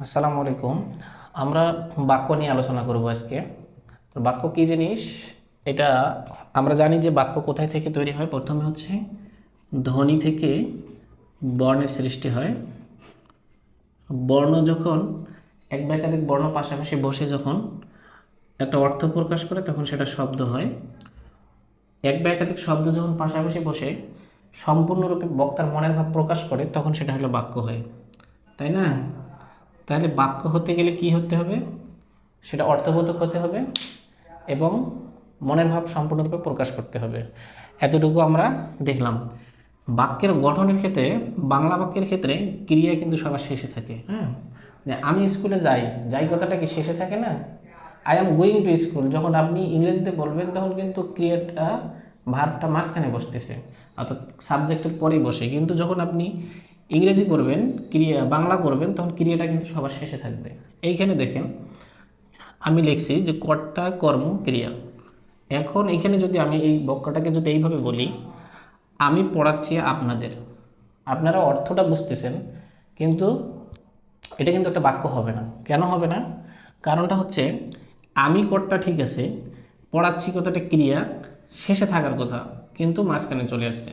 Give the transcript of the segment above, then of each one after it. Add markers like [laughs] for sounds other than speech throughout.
আসসালামু আলাইকুম। আমরা বাক্য নিয়ে আলোচনা করব আজকে। বাক্য কী জিনিস? এটা আমরা জানি যে বাক্য কোথায় থেকে তৈরি হয়। প্রথমে হচ্ছে ধ্বনি থেকে বর্ণের সৃষ্টি হয়। বর্ণ যখন এক বা একাধিক বর্ণ পাশাপাশি বসে যখন একটা অর্থ প্রকাশ করে, তখন সেটা শব্দ হয়। এক বা একাধিক শব্দ যখন পাশাপাশি বসে, সম্পূর্ণরূপে বক্তার মনের ভাব প্রকাশ করে, তখন সেটা হলো বাক্য হয়। তাই না? তাহলে বাক্য হতে গেলে কি হতে হবে? সেটা অর্থবোধক হতে হবে এবং মনের ভাব সম্পূর্ণরূপে প্রকাশ করতে হবে। এতটুকু আমরা দেখলাম। বাক্যের গঠনের ক্ষেত্রে, বাংলা বাক্যের ক্ষেত্রে ক্রিয়া কিন্তু সবার শেষে থাকে হ্যাঁ? আমি স্কুলে যাই যাই কথাটা কি শেষে থাকে না? I am going to school যখন আপনি ইংরেজিতে বলবেন, তখন কিন্তু ক্রিয়াটা ভাবটা মাঝখানে বসতেছে, অর্থাৎ সাবজেক্টের পরেই বসে। কিন্তু যখন আপনি ইংরেজি করবেন, ক্রিয়া, বাংলা করবেন, তখন ক্রিয়াটা কিন্তু সবার শেষে থাকবে। এইখানে দেখেন, আমি লিখছি যে কর্তা কর্ম ক্রিয়া। এখন এখানে যদি আমি এই বক্যটাকে যদি এইভাবে বলি, আমি পড়াচ্ছি আপনাদের। আপনারা অর্থটা বুঝতেছেন, কিন্তু এটা কিন্তু একটা বাক্য হবে না। কেন হবে না? কারণটা হচ্ছে, আমি কর্তা ঠিক আছে, পড়াচ্ছি কথাটা ক্রিয়া, শেষে থাকার কথা, কিন্তু মাঝখানে চলে আসছে।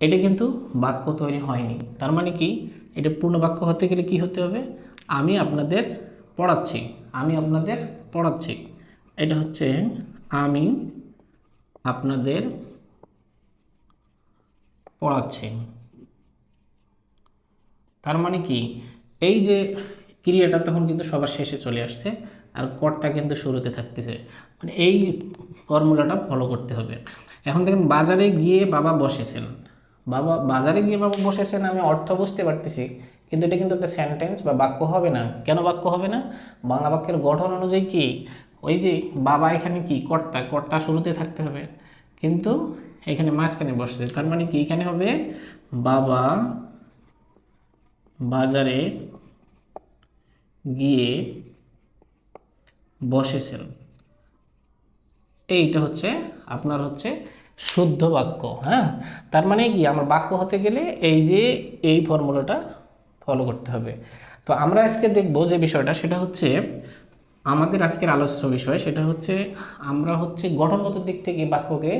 এটা কিন্তু বাক্য তৈরি হয়নি। তার মানে কি? এটা পূর্ণ বাক্য হতে গেলে কি হতে হবে? আমি আপনাদের পড়াচ্ছি। আমি আপনাদের পড়াচ্ছি। এটা হচ্ছে, আমি আপনাদের পড়াচ্ছি। তার মানে কি? এই যে ক্রিয়াটা তখন কিন্তু সবার শেষে চলে আসছে আর কর্তা কিন্তু শুরুতে থাকতেছে। মানে এই ফর্মুলাটা ফলো করতে হবে। এখন দেখেন, বাজারে গিয়ে বাবা বসেছেন। বাবা বাজারে গিয়ে বাবা বসেছেন, আমি অর্থ বুঝতে পারতেছি, কিন্তু এটা কিন্তু একটা সেন্টেন্স বা বাক্য হবে না। কেন বাক্য হবে না? বাংলা বাক্যের গঠন অনুযায়ী কি? ওই যে বাবা এখানে কি? কর্তা কর্তা শুরুতে থাকতে হবে, কিন্তু এখানে মাঝখানে বসছে। তার মানে কি এখানে হবে? বাবা বাজারে গিয়ে বসেছেন। এইটা হচ্ছে, আপনার হচ্ছে শুদ্ধ বাক্য হ্যাঁ? তার মানে কি? আমার বাক্য হতে গেলে এই যে এই ফর্মুলাটা ফলো করতে হবে। তো আমরা আজকে দেখব যে বিষয়টা, সেটা হচ্ছে আমাদের আজকের আলোচ্য বিষয়, সেটা হচ্ছে আমরা হচ্ছে গঠনগত দিক থেকে বাক্যকে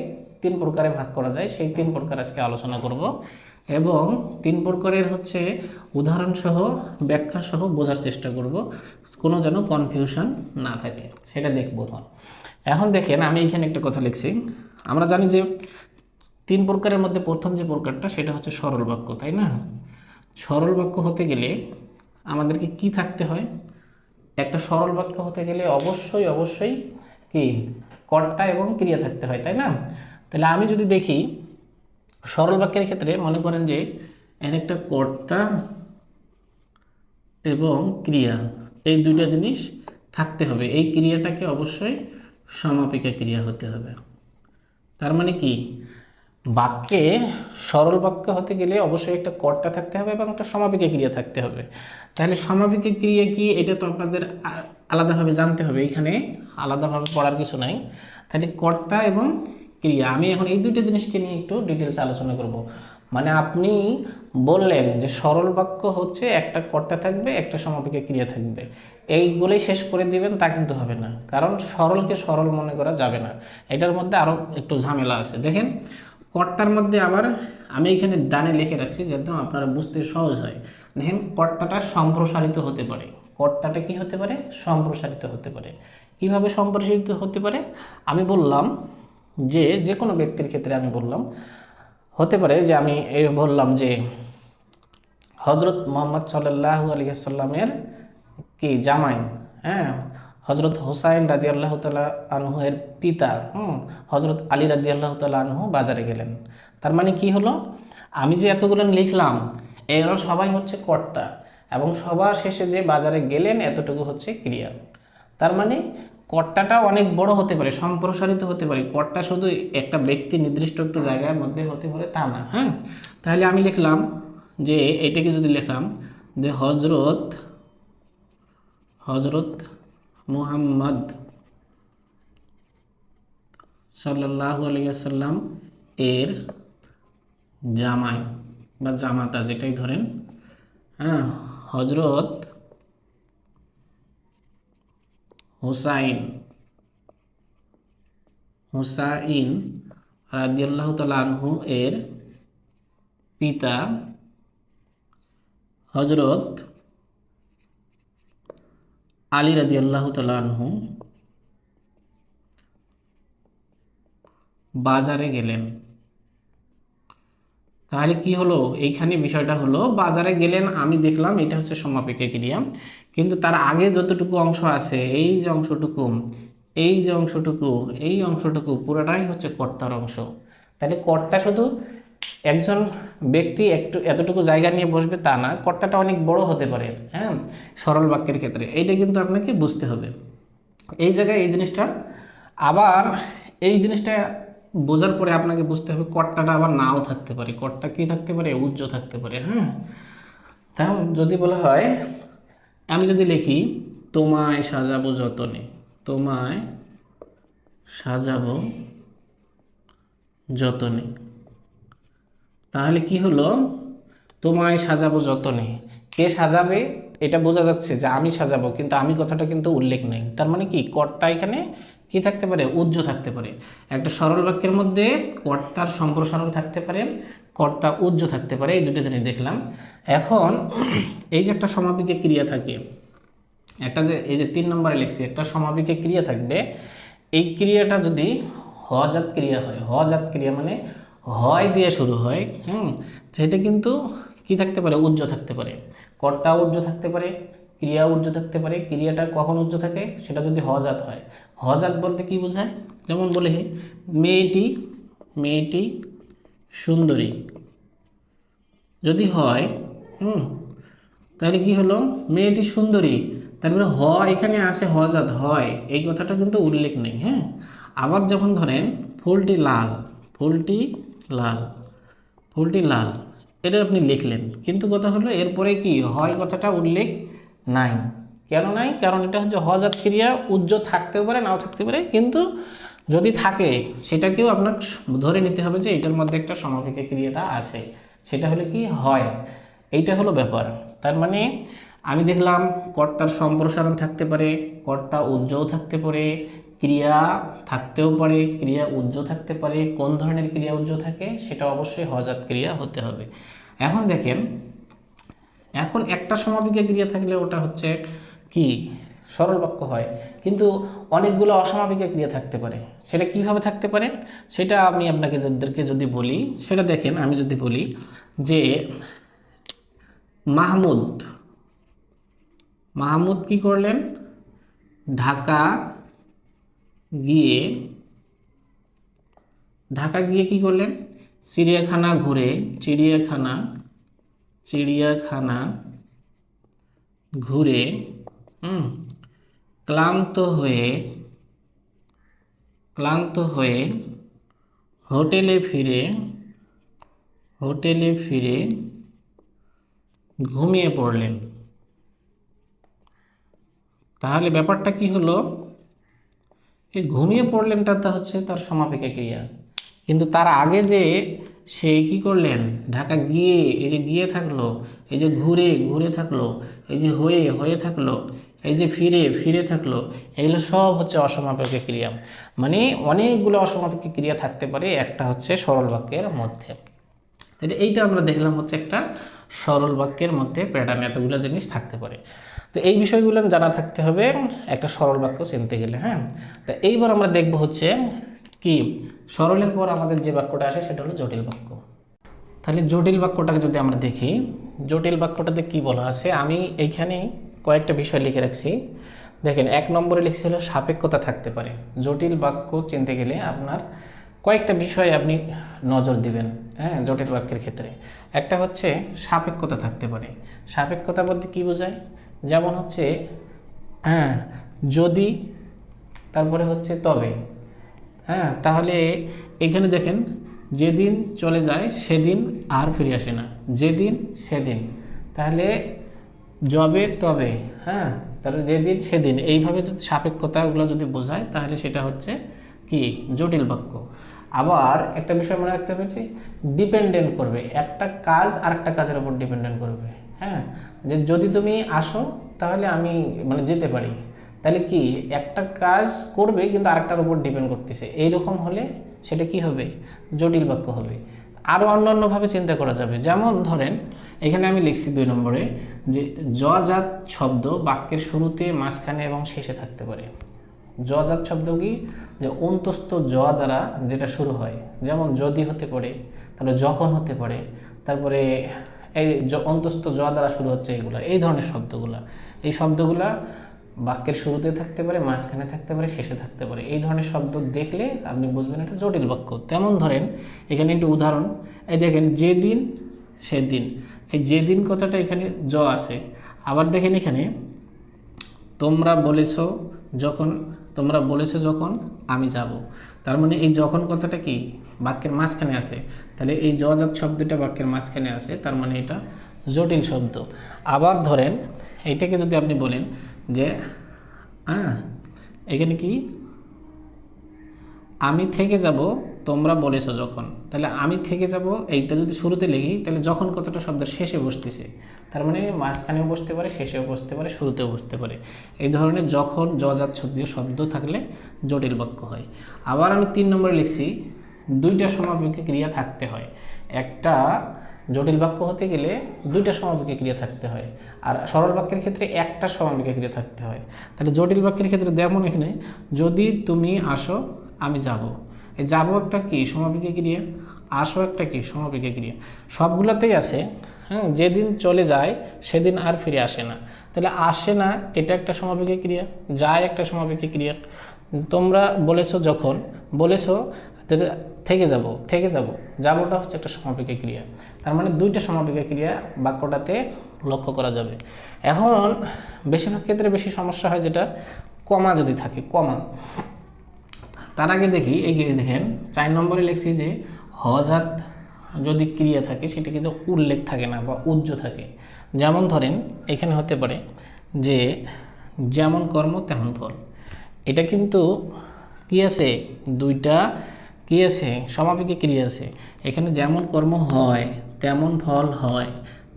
তিন প্রকারে ভাগ করা যায়। সেই তিন প্রকার আজকে আলোচনা করব এবং তিন প্রকারের হচ্ছে উদাহরণসহ, ব্যাখ্যাসহ বোঝার চেষ্টা করব, কোনো যেন কনফিউশন না থাকে। সেটা দেখব এখন দেখেন, আমি এখানে একটা কথা লিখছি। আমরা জানি যে তিন প্রকারের মধ্যে প্রথম যে প্রকারটা, সেটা হচ্ছে সরল বাক্য, তাই না? সরল বাক্য হতে গেলে আমাদেরকে কি থাকতে হয়? একটা সরল বাক্য হতে গেলে অবশ্যই অবশ্যই কি? কর্তা এবং ক্রিয়া থাকতে হয়, তাই না? তাহলে আমি যদি দেখি, সরল বাক্যের ক্ষেত্রে মনে করেন যে এর একটা কর্তা এবং ক্রিয়া, এই দুইটা জিনিস থাকতে হবে। এই ক্রিয়াটাকে অবশ্যই সমাপিকা ক্রিয়া হতে হবে। তার মানে কি? বাক্যে সরল বাক্য হতে গেলে অবশ্যই একটা কর্তা থাকতে হবে এবং একটা সমাপিকা ক্রিয়া থাকতে হবে। তাহলে সমাপিকা ক্রিয়া কি? এটা তো আপনাদের আলাদাভাবে জানতে হবে। এখানে আলাদাভাবে পড়ার কিছু নাই। তাহলে কর্তা এবং ক্রিয়া। আমি এখন এই দুইটা জিনিসকে নিয়ে একটু ডিটেলস আলোচনা করব। মানে আপনি বললেন যে সরল বাক্য হচ্ছে একটা কর্তা থাকবে, একটা সমাপিকা ক্রিয়া থাকবে। এইগুলোই শেষ করে দিবেন, তা কিন্তু হবে না। কারণ সরলকে সরল মনে করা যাবে না। এটার মধ্যে আরও একটু ঝামেলা আছে। দেখেন, কর্তার মধ্যে আবার আমি এখানে ডানে লিখে রাখছি যাতে আপনারা বুঝতে সহজ হয়। দেখেন, কর্তাটা সম্প্রসারিত হতে পারে। কর্তাটা কি হতে পারে? সম্প্রসারিত হতে পারে। কীভাবে সম্প্রসারিত হতে পারে? আমি বললাম যে যে কোনো ব্যক্তির ক্ষেত্রে আমি বললাম হতে পারে যে আমি এই বললাম যে হজরত মোহাম্মদ সাল্লাহ আলিয়াল্লামের কি জামাই হ্যাঁ? হজরত হোসাইন রাজি আল্লাহ তালা আনহুয়ের পিতা, হুম? হজরত আলী রাজি আল্লাহ তালা আনহু বাজারে গেলেন। তার মানে কি হলো? আমি যে এতগুলো লিখলাম, এরা সবাই হচ্ছে কর্তা এবং সবার শেষে যে বাজারে গেলেন, এতটুকু হচ্ছে ক্রিয়া। তার মানে কর্তাটা অনেক বড় হতে পারে, সম্প্রসারিত হতে পারে। কর্তা শুধু একটা ব্যক্তি, নির্দিষ্ট একটু জায়গার মধ্যে হতে পারে তা না হ্যাঁ? তাহলে আমি লিখলাম যে, এটাকে যদি লিখলাম যে হজরত হজরত মুহাম্মদ সাল্লাল্লাহু আলাইহি সাল্লাম এর জামাই বা জামাতা যেটাই ধরেন হ্যাঁ? হজরত হুসাইন। হুসাইন রাদিয়াল্লাহু তাআলা আনহু এর পিতা। হজরত আলী রাদিয়াল্লাহু তাআলা আনহু বাজারে গেলেন। তাহলে কি হলো? এইখানে বিষয়টা হলো, বাজারে গেলেন, আমি দেখলাম, এটা হচ্ছে সমাপিকা ক্রিয়া। কিন্তু তার আগে যতটুকু অংশ আছে, এই যে অংশটুকু, এই যে অংশটুকু, এই অংশটুকু, পুরোটাই হচ্ছে কর্তার অংশ। তাহলে কর্তা শুধু একজন ব্যক্তি একটু, এতটুকু জায়গা নিয়ে বসবে তা না, কর্তাটা অনেক বড় হতে পারে হ্যাঁ? সরল বাক্যের ক্ষেত্রে। এইটা কিন্তু আপনাকে বুঝতে হবে। এই জায়গায় এই জিনিসটা, আবার এই জিনিসটা বোঝার পরে আপনাকে বুঝতে হবে কর্তাটা আবার নাও থাকতে পারে। কর্তা কি থাকতে পারে? উজ্জ্ব থাকতে পারে হ্যাঁ? তা যদি বলা হয় আমি যদি লিখি, তোমায় সাজাবো যতনে, তোমায় সাজাবো যতনে। তাহলে কি হলো? তোমায় সাজাবো যতনে। কে সাজাবে? এটা বোঝা যাচ্ছে যে আমি সাজাবো, কিন্তু আমি কথাটা কিন্তু উল্লেখ নেই। তার মানে কি? কর্তা এখানে কি থাকতে পারে? উজ্জ থাকতে পারে। একটা সরল বাক্যের মধ্যে কর্তার সম্প্রসারণ থাকতে পারে, কর্তা উজ্জ থাকতে পারে, এই দুটো জিনিস দেখলাম। এখন এই যে একটা সমাপিকে ক্রিয়া থাকে, একটা যে এই যে তিন নম্বরে লিখছি, একটা সমাপিকে ক্রিয়া থাকবে। এই ক্রিয়াটা যদি হজাত ক্রিয়া হয় হজাত ক্রিয়া মানে হয় দিয়ে শুরু হয়, হুম, সেটা কিন্তু কি থাকতে পারে? উজ্জ থাকতে পারে। কর্তা উজ্জ থাকতে পারে ক্রিয়া উজ্জ থাকতে পারে, ক্রিয়াটা কখন উজ্জ থাকে সেটা যদি হজাত হয়। হজাত বলতে কি বোঝায়? যেমন বলে, মেয়েটি মেয়েটি সুন্দরী। যদি হয়, হুম, তাহলে কি হলো? মেয়েটি সুন্দরী। তারপরে হ এখানে আসে হজাত হয়। এই কথাটা কিন্তু উল্লেখ নেই হ্যাঁ? আবার যখন ধরেন, ফুলটি লাল ফুলটি লাল ফুলটি লাল, এটা আপনি লিখলেন। কিন্তু কথা হলো, এরপরে কি? হয় কথাটা উল্লেখ নাই। কেন নাই? কারণ এটা হচ্ছে হজাত ক্রিয়া উজ্জ্ব থাকতেও পারে, নাও থাকতে পারে। কিন্তু যদি থাকে, সেটাকেও আপনার ধরে নিতে হবে যে এটার মধ্যে একটা সমাপিকা ক্রিয়াটা আছে। সেটা হলে কি হয়? এইটা হলো ব্যাপার। তার মানে আমি দেখলাম কর্তার সম্প্রসারণ থাকতে পারে, কর্তা উজ্জ্বল থাকতে পারে, ক্রিয়া থাকতেও পারে, ক্রিয়া উজ্জ্বল থাকতে পারে। কোন ধরনের ক্রিয়া উজ্জ্বল থাকে? সেটা অবশ্যই হজাত ক্রিয়া হতে হবে। এখন দেখেন এখন একটা সমাপিকা ক্রিয়া থাকলে ওটা হচ্ছে কি? সরল বাক্য হয়। কিন্তু অনেকগুলো অসমাপিকা ক্রিয়া থাকতে পারে। সেটা কীভাবে থাকতে পারে? সেটা আমি আপনাকে যাদেরকে যদি বলি, সেটা দেখেন, আমি যদি বলি যে মাহমুদ মাহমুদ কি করলেন? ঢাকা গিয়ে ঢাকা গিয়ে কি করলেন? চিড়িয়াখানা ঘুরে, চিড়িয়াখানা চিড়িয়াখানা ঘুরে, হুম, ক্লান্ত হয়ে ক্লান্ত হয়ে হোটেলে ফিরে হোটেলে ফিরে ঘুমিয়ে পড়লেন। তাহলে ব্যাপারটা কি হলো? এই ঘুমিয়ে পড়লেনটা তো হচ্ছে তার সমাপিকা ক্রিয়া। কিন্তু তার আগে যে সে কি করলেন? ঢাকা গিয়ে, এই যে গিয়ে থাকল, এই যে ঘুরে ঘুরে থাকল, এই যে হয়ে হয়ে থাকল, এই যে ফিরে ফিরে থাকল, এগুলো সব হচ্ছে অসমাপিকা ক্রিয়া। মানে অনেকগুলো অসমাপিকা ক্রিয়া থাকতে পারে, একটা হচ্ছে সরল বাক্যের মধ্যে। তাহলে এইটা আমরা দেখলাম হচ্ছে একটা সরল বাক্যের মধ্যে প্যাটার্ন এতগুলো জিনিস থাকতে পারে। তো এই বিষয়গুলো জানা থাকতে হবে, একটা সরল বাক্য চিনতে গেলে হ্যাঁ? তা এইবার আমরা দেখব হচ্ছে কি? সরলের পর আমাদের যে বাক্যটা আসে, সেটা হলো জটিল বাক্য। তাহলে জটিল বাক্যটাকে যদি আমরা দেখি, জটিল বাক্যটাতে কি বলা আছে? আমি এইখানে কয়েকটা বিষয় লিখে রাখছি। দেখেন, এক নম্বরে লিখছি হলো, সাপেক্ষতা থাকতে পারে। জটিল বাক্য চিনতে গেলে আপনার কয়েকটা বিষয়ে আপনি নজর দিবেন হ্যাঁ জটিল বাক্যের ক্ষেত্রে। একটা হচ্ছে, সাপেক্ষতা থাকতে পারে। সাপেক্ষতা বলতে কি বোঝায়? যেমন হচ্ছে হ্যাঁ যদি, তারপরে হচ্ছে তবে। হ্যাঁ। তাহলে এখানে দেখেন, যেদিন চলে যায় সেদিন আর ফিরে আসে না। যেদিন, সেদিন। তাহলে যবে, তবে হ্যাঁ? তাহলে যেদিন, সেদিন। এইভাবে যদি সাপেক্ষতাগুলো যদি বোঝায়, তাহলে সেটা হচ্ছে কি? জটিল বাক্য। আবার একটা বিষয় মনে রাখতে পেরেছি ডিপেন্ডেন্ট করবে। একটা কাজ আর একটা কাজের উপর ডিপেন্ডেন্ট করবে। হ্যাঁ? যে যদি তুমি আসো, তাহলে আমি মানে যেতে পারি। তাহলে কি একটা কাজ করবে কিন্তু আরেকটার উপর ডিপেন্ড করতেছে। এইরকম হলে সেটা কি হবে? জটিল বাক্য হবে। আরও অন্যান্যভাবে চিন্তা করা যাবে। যেমন ধরেন, এখানে আমি লিখছি দুই নম্বরে যে জজাত শব্দ বাক্যের শুরুতে, মাঝখানে এবং শেষে থাকতে পারে। জজাত শব্দ কি? যে অন্তস্থ জ দ্বারা যেটা শুরু হয়। যেমন যদি হতে পারে তাহলে যখন হতে পারে, তারপরে এই অন্তস্থ জ দ্বারা শুরু হচ্ছে এইগুলা এই ধরনের শব্দগুলা। এই শব্দগুলা বাক্যের শুরুতে থাকতে পারে, মাঝখানে থাকতে পারে, শেষে থাকতে পারে। এই ধরনের শব্দ দেখলে আপনি বুঝবেন এটা জটিল বাক্য। তেমন ধরেন, এখানে একটু উদাহরণ, এই দেখেন, যেদিন, সেদিন। এই যেদিন কথাটা এখানে জ আছে, আবার দেখেন এখানে, তোমরা বলেছ যখন, তোমরা বলেছ যখন আমি যাব। তার মানে এই যখন কথাটা কি? বাক্যের মাঝখানে আছে। তাহলে এই জজাত শব্দটা বাক্যের মাঝখানে আছে, তার মানে এটা জটিল শব্দ। আবার ধরেন এইটাকে যদি আপনি বলেন যে হ্যাঁ এখানে কি? আমি থেকে যাব, তোমরা বলেছ যখন। তাহলে আমি থেকে যাব এইটা যদি শুরুতে লিখি, তাহলে যখন কতটা শব্দ শেষে বসতেছে, তার মানে মাঝখানেও বসতে পারে, শেষেও বসতে পারে, শুরুতেও বসতে পারে। এই ধরনের যখন জজাত শব্দীয় শব্দ থাকলে জটিল বাক্য হয়। আবার আমি তিন নম্বরে লিখছি, দুইটা সমাপিক ক্রিয়া থাকতে হয়। একটা জটিল বাক্য হতে গেলে দুইটা সমাপিক ক্রিয়া থাকতে হয়। আর সরল বাক্যের ক্ষেত্রে একটা সমাপিক ক্রিয়া থাকতে হয়। তাহলে জটিল বাক্যের ক্ষেত্রে যেমন এখানে, যদি তুমি আসো, আমি যাব। এই যাব একটা কি? সমাপিকা ক্রিয়া আসো একটা কি? সমাপিকা ক্রিয়া সবগুলোতেই আছে হ্যাঁ যেদিন চলে যায়, সেদিন আর ফিরে আসে না। তাহলে আসে না, এটা একটা সমাপিকা ক্রিয়া যায় একটা সমাপিকা ক্রিয়া তোমরা বলেছ যখন, বলেছ থেকে যাব থেকে যাব। যাবোটা হচ্ছে একটা সমাপিকা ক্রিয়া তার মানে দুইটা সমাপিকা ক্রিয়া বাক্যটাতে লক্ষ্য করা যাবে। এখন বেশিরভাগ ক্ষেত্রে বেশি সমস্যা হয় যেটা, কমা যদি থাকে, কমা। তার আগে দেখি, এই যে দেখেন, চার নম্বরে লিখছি যে হজাত যদি ক্রিয়া থাকে, সেটা কিন্তু উল্লেখ থাকে না বা উজ্জ্ব থাকে। যেমন ধরেন, এখানে হতে পারে যে, যেমন কর্ম, তেমন ফল। এটা কিন্তু কি আছে? দুইটা কি আছে? সমাপিকে ক্রিয়া আছে। এখানে যেমন কর্ম হয়, তেমন ফল হয়।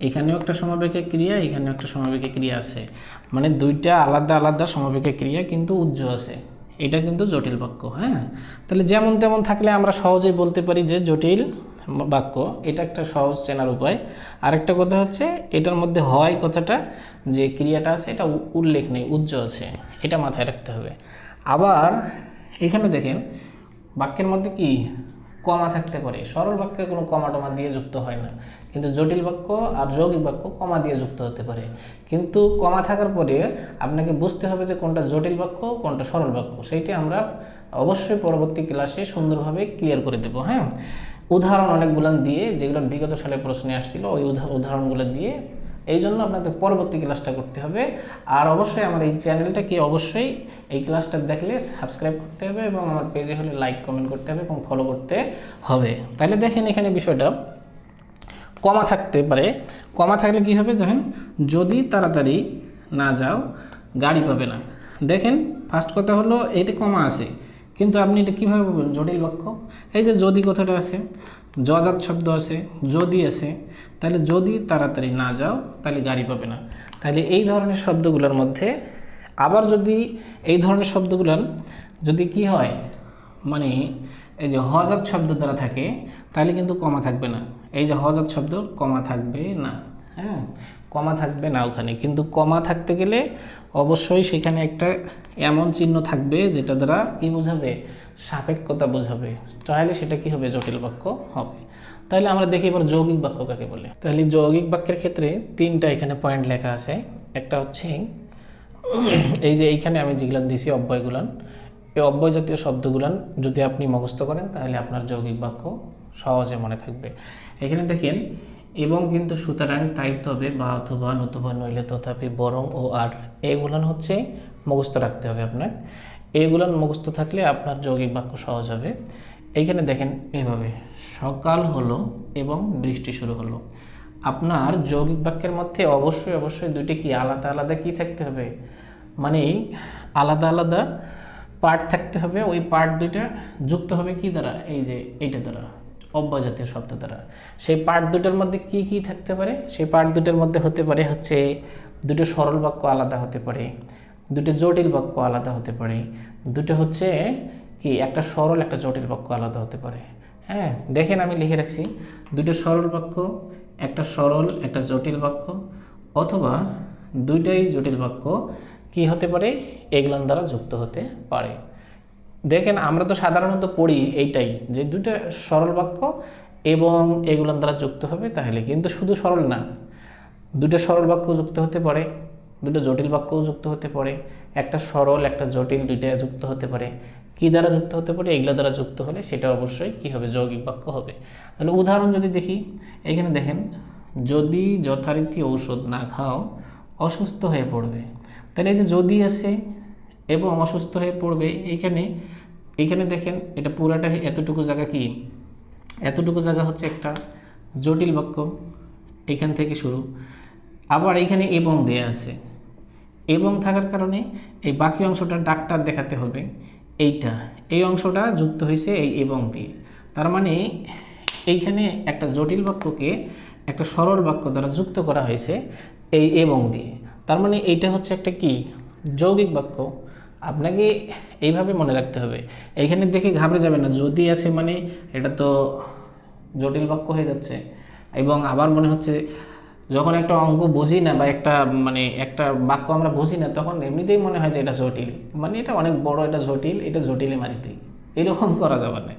এখানেও একটা সমাবেকে ক্রিয়া, এখানেও একটা সমাবেকে ক্রিয়া আছে। মানে দুইটা আলাদা আলাদা সমাবেকে ক্রিয়া কিন্তু উজ্জ্ব আছে। এটা কিন্তু জটিল বাক্য হ্যাঁ? তাহলে যেমন তেমন থাকলে আমরা সহজেই বলতে পারি যে জটিল বাক্য, এটা একটা সহজ চেনার উপায়। আরেকটা কথা হচ্ছে, এটার মধ্যে হয় কথাটা, যে ক্রিয়াটা আছে, এটা উল্লেখ নেই উজ্জ্ব আছে, এটা মাথায় রাখতে হবে। আবার এখানে দেখেন, বাক্যের মধ্যে কি? কমা থাকতে পারে। সরল বাক্যে কোনো কমা টমা দিয়ে যুক্ত হয় না। কিন্তু জটিল বাক্য আর যৌগিক বাক্য কমা দিয়ে যুক্ত হতে পারে। কিন্তু কমা থাকার পরে আপনাকে বুঝতে হবে যে কোনটা জটিল বাক্য, কোনটা সরল বাক্য। সেইটি আমরা অবশ্যই পরবর্তী ক্লাসে সুন্দরভাবে ক্লিয়ার করে দেবো হ্যাঁ? উদাহরণ অনেকগুলো দিয়ে, যেগুলো বিগত সালে প্রশ্নে আসছিল, ওই উদাহরণগুলো দিয়ে এই জন্য আপনাদের পরবর্তী ক্লাসটা করতে হবে। আর অবশ্যই আমার এই চ্যানেলটাকে অবশ্যই এই ক্লাসটা দেখলে সাবস্ক্রাইব করতে হবে এবং আমার পেজে হলে লাইক, কমেন্ট করতে হবে এবং ফলো করতে হবে। তাহলে দেখেন এখানে বিষয়টা। কমা থাকতে পারে। কমা থাকলে কি হবে দেখেন, যদি তাড়াতাড়ি না যাও, গাড়ি পাবে না। দেখেন ফার্স্ট কথা হলো এইটা কমা আছে, কিন্তু আপনি এটা কীভাবে বলবেন জটিল বাক্য। এই যে যদি কথাটা আছে জজাত শব্দ আছে, যদি আছে, তাহলে যদি তাড়াতাড়ি না যাও, তাহলে গাড়ি পাবে না। তাহলে এই ধরনের শব্দগুলোর মধ্যে আবার যদি এই ধরনের শব্দগুলোর যদি কি হয় মানে এই যে হজাত শব্দ দ্বারা থাকে, তাহলে কিন্তু কমা থাকবে না। এই যে হজাত শব্দ, কমা থাকবে না। হ্যাঁ কমা থাকবে না ওখানে। কিন্তু কমা থাকতে গেলে অবশ্যই সেখানে একটা এমন চিহ্ন থাকবে যেটা দ্বারা কি বোঝাবে? সাপেক্ষতা বোঝাবে। তাহলে সেটা কি হবে? জটিল বাক্য হবে। তাহলে আমরা দেখি এবার যৌগিক বাক্য কাকে বলে। তাহলে যৌগিক বাক্যের ক্ষেত্রে তিনটা এখানে পয়েন্ট লেখা আছে। একটা হচ্ছে, এই যে এইখানে আমি যেগুলান দিছি, অব্যয়গুলান। এই অব্যয় জাতীয় শব্দগুলান যদি আপনি মুখস্থ করেন, তাহলে আপনার যৌগিক বাক্য সহজে মনে থাকবে। এখানে দেখেন, এবং কিন্তু সুতরাং তাই তবে বা অথবা নতুবা নইলে তথাপি বরং ও আর। এগুলান হচ্ছে মুখস্থ রাখতে হবে আপনার। এগুলান মুখস্থ থাকলে আপনার যৌগিক বাক্য সহজ হবে। এইখানে দেখেন এইভাবে সকাল হলো এবং বৃষ্টি শুরু হলো। আপনার যৌগিক বাক্যের মধ্যে অবশ্যই অবশ্যই দুইটি কি আলাদা আলাদা কি থাকতে হবে? মানে আলাদা আলাদা পার্ট থাকতে হবে, ওই পার্ট দুইটা যুক্ত হবে কি দ্বারা? এই যে এইটা দ্বারা। জাতীয় শব্দ দ্বারা। সেই পার্ট দুটোর মধ্যে কি কি থাকতে পারে? সেই পার্ট দুটোর মধ্যে হতে পারে হচ্ছে দুটো সরল বাক্য আলাদা হতে পারে, দুটো জটিল বাক্য আলাদা হতে পারে, দুটো হচ্ছে কি একটা সরল, একটা জটিল বাক্য আলাদা হতে পারে। হ্যাঁ দেখেন আমি লিখে রাখছি, দুটো সরল বাক্য, একটা সরল, একটা জটিল বাক্য, অথবা দুইটাই জটিল বাক্য কি হতে পারে? এগুলান দ্বারা যুক্ত হতে পারে। দেখেন, আমরা তো সাধারণত পড়ি এইটাই, যে দুটো সরল বাক্য এবং এগুলোর দ্বারা যুক্ত হবে তাহলে। কিন্তু শুধু সরল না দুটো সরল বাক্য যুক্ত হতে পারে দুটো জটিল বাক্যও যুক্ত হতে পারে, একটা সরল, একটা জটিল দুইটা যুক্ত হতে পারে। কি দ্বারা যুক্ত হতে পারে, এগুলো দ্বারা যুক্ত হলে সেটা অবশ্যই কি হবে, যৌগিক বাক্য হবে। তাহলে উদাহরণ যদি দেখি, এখানে দেখেন, যদি যথারীতি ঔষধ না খাও, অসুস্থ হয়ে পড়বে। তাহলে এই যে যদি আছে এবং অসুস্থ হয়ে পড়বে, এইখানে এইখানে দেখেন, এটা পুরাটা এতটুকু জায়গা কি? এতটুকু জায়গা হচ্ছে একটা জটিল বাক্য, এখান থেকে শুরু। আবার এইখানে এবং দেয়া আছে। এবং থাকার কারণে এই বাকি অংশটা ডাক্তার দেখাতে হবে, এইটা। এই অংশটা যুক্ত হয়েছে এই এবং দিয়ে। তার মানে এইখানে একটা জটিল বাক্যকে একটা সরল বাক্য দ্বারা যুক্ত করা হয়েছে এই এবং দিয়ে। তার মানে এইটা হচ্ছে একটা কি? যৌগিক বাক্য। আপনাকে এইভাবে মনে রাখতে হবে। এইখানে দেখে ঘাবড়ে যাবে না। যদি আছে মানে এটা তো জটিল বাক্য হয়ে যাচ্ছে। এবং আবার মনে হচ্ছে, যখন একটা অঙ্ক বুঝি না বা একটা মানে একটা বাক্য আমরা বুঝি না, তখন এমনিতেই মনে হয় যে এটা জটিল। মানে এটা অনেক বড়, এটা জটিল, এটা জটিলে মারিতেই এরকম [laughs] করা যাবে না।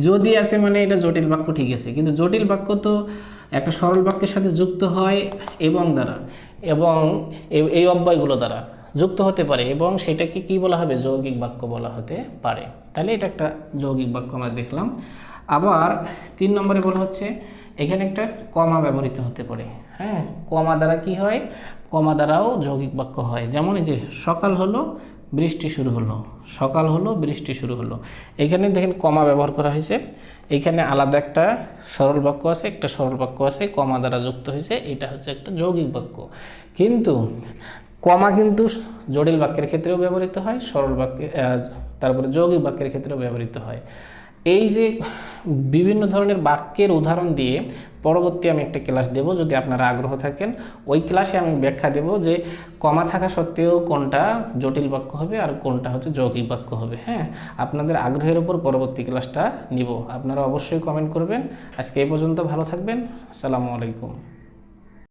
যদি আছে মানে এটা জটিল বাক্য ঠিক আছে। কিন্তু জটিল বাক্য তো একটা সরল বাক্যের সাথে যুক্ত হয় এবং দ্বারা। এবং এই অব্যয়গুলো দ্বারা। যুক্ত হতে পারে এবং সেটাকে কি বলা হবে? যৌগিক বাক্য বলা হতে পারে। তাহলে এটা একটা যৌগিক বাক্য আমরা দেখলাম। আবার তিন নম্বরে বলা হচ্ছে, এখানে একটা কমা ব্যবহৃত হতে পারে। হ্যাঁ কমা দ্বারা কি হয়? কমা দ্বারাও যৌগিক বাক্য হয়। যেমন এই যে, সকাল হলো, বৃষ্টি শুরু হলো। সকাল হলো, বৃষ্টি শুরু হলো। এখানে দেখেন কমা ব্যবহার করা হয়েছে। এখানে আলাদা একটা সরল বাক্য আছে, একটা সরল বাক্য আছে, কমা দ্বারা যুক্ত হয়েছে। এটা হচ্ছে একটা যৌগিক বাক্য। কিন্তু কমা কিন্তু জটিল বাক্যের ক্ষেত্রেও ব্যবহৃত হয়, সরল বাক্যে তারপরে যৌগিক বাক্যের ক্ষেত্রেও ব্যবহৃত হয়। এই যে বিভিন্ন ধরনের বাক্যের উদাহরণ দিয়ে পরবর্তী আমি একটা ক্লাস দেব, যদি আপনারা আগ্রহ থাকেন, ওই ক্লাসে আমি ব্যাখ্যা দেব যে কমা থাকা সত্ত্বেও কোনটা জটিল বাক্য হবে আর কোনটা হচ্ছে যৌগিক বাক্য হবে হ্যাঁ? আপনাদের আগ্রহের উপর পরবর্তী ক্লাসটা নিব। আপনারা অবশ্যই কমেন্ট করবেন। আজকে এই পর্যন্ত ভালো থাকবেন। আসসালামু আলাইকুম।